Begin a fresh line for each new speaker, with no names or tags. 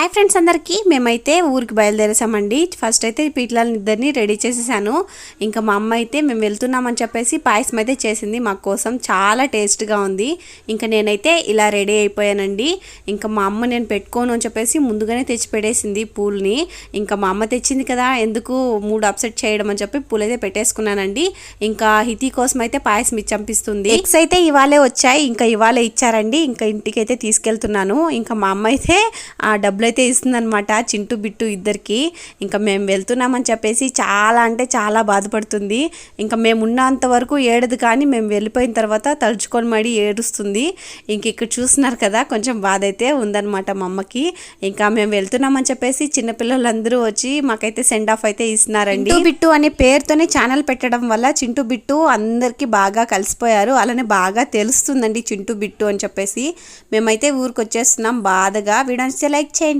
Hi friends అందరికీ. మేమైతే ఊరికి బయలుదేరేసామండి. ఫస్ట్ అయితే ఈ ఇద్దరిని రెడీ చేసేసాను. ఇంకా మా అమ్మ అయితే మేము వెళ్తున్నామని చెప్పేసి పాయసం అయితే చేసింది మా కోసం. చాలా టేస్ట్గా ఉంది. ఇంకా నేనైతే ఇలా రెడీ అయిపోయానండి. ఇంకా మా అమ్మ నేను పెట్టుకోను అని చెప్పేసి ముందుగానే తెచ్చి పెట్టేసింది పూల్ని. ఇంకా మా అమ్మ తెచ్చింది కదా ఎందుకు మూడు అప్సెట్ చేయడం అని చెప్పి పూలు అయితే పెట్టేసుకున్నానండి. ఇంకా హితి కోసం అయితే పాయసం ఇచ్చి చంపిస్తుంది ఎగ్స్ అయితే ఇవాళే వచ్చాయి ఇంకా ఇవాళే ఇచ్చారండి. ఇంకా ఇంటికి అయితే తీసుకెళ్తున్నాను. ఇంకా మా అమ్మ అయితే ఆ డబ్బులు అయితే ఇస్తుందనమాట చింటూ బిట్టు ఇద్దరికి. ఇంకా మేము వెళ్తున్నామని చెప్పేసి చాలా అంటే చాలా బాధపడుతుంది. ఇంకా మేము ఉన్నంత వరకు ఏడదు కానీ మేము వెళ్ళిపోయిన తర్వాత తలుచుకొని మడి ఏడుస్తుంది. ఇంక ఇక్కడ చూస్తున్నారు కదా కొంచెం బాధ అయితే ఉందన్నమాట మా అమ్మకి. ఇంకా మేము వెళ్తున్నామని చెప్పేసి చిన్నపిల్లలందరూ వచ్చి మాకైతే సెండ్ ఆఫ్ అయితే ఇస్తున్నారండి. బిట్టు అనే పేరుతోనే ఛానల్ పెట్టడం వల్ల చింటూ బిట్టు అందరికీ బాగా కలిసిపోయారు. అలానే బాగా తెలుస్తుందండి చింటూ బిట్టు అని చెప్పేసి. మేమైతే ఊరికి వచ్చేస్తున్నాం బాధగా. వీడియో లైక్ చేయండి.